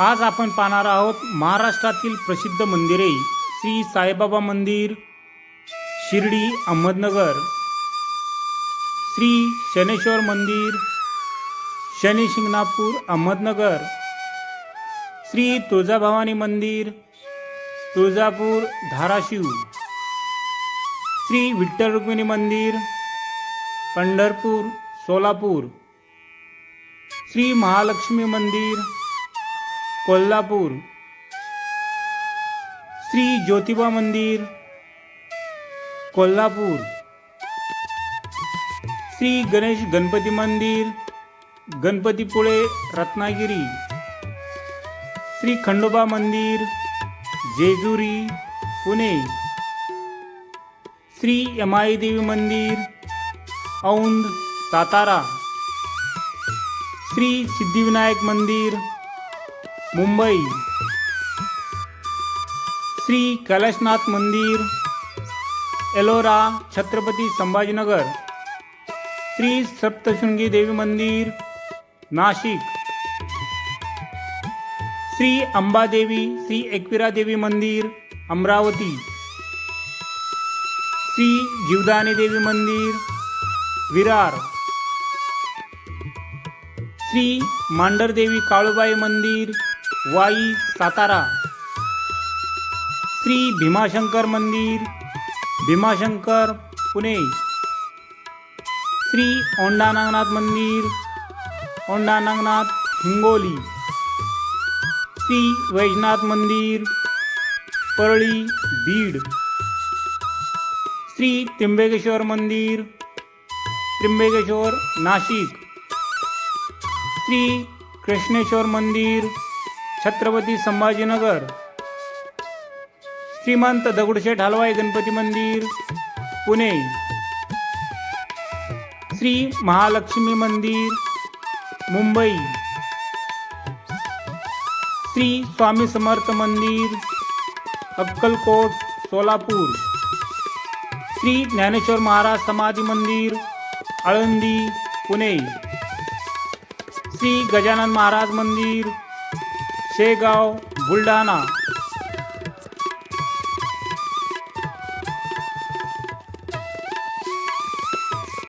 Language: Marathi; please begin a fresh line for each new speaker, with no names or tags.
आज आपण पाहणार आहोत महाराष्ट्रातील प्रसिद्ध मंदिरे. श्री साईबाबा मंदिर शिर्डी अहमदनगर. श्री शनेश्वर मंदिर शनी शिंगणापूर अहमदनगर. श्री तुळजाभवानी मंदिर तुळजापूर धाराशिव. श्री विठ्ठल रुक्मिणी मंदिर पंढरपूर सोलापूर. श्री महालक्ष्मी मंदिर कोल्हापूर. श्री ज्योतिबा मंदिर. कोल्हापूर. श्री गणेश गणपती मंदिर. गणपतीपुळे रत्नागिरी. श्री खंडोबा मंदिर. जेजुरी पुणे. श्री यमाई देवी मंदिर. औंध सातारा. श्री सिद्धिविनायक मंदिर. मुंबई. श्री कैलाशनाथ मंदिर एलोरा छत्रपती संभाजीनगर श्री सप्तशृंगी देवी मंदिर नाशिक. श्री अंबादेवी श्री एकविरा देवी मंदिर अमरावती. श्री जीवदानी देवी मंदिर विरार. श्री मांडरदेवी काळूबाई मंदिर वाई सातारा। श्री भीमाशंकर मंदिर भीमाशंकर पुणे। श्री औंढानागनाथ मंदिर औंढानागनाथ हिंगोली। श्री वैजनाथ मंदिर परळी बीड। श्री त्र्यंबकेश्वर मंदिर त्र्यंबकेश्वर नाशिक। श्री कृष्णेश्वर मंदिर छत्रपती संभाजीनगर. श्रीमंत दगडूशेठ हलवाई गणपती मंदिर पुणे. श्री महालक्ष्मी मंदिर मुंबई. श्री स्वामी समर्थ मंदिर अक्कलकोट सोलापूर. श्री ज्ञानेश्वर महाराज समाधी मंदिर आळंदी पुणे. श्री गजानन महाराज मंदिर शेगाव बुलढाणा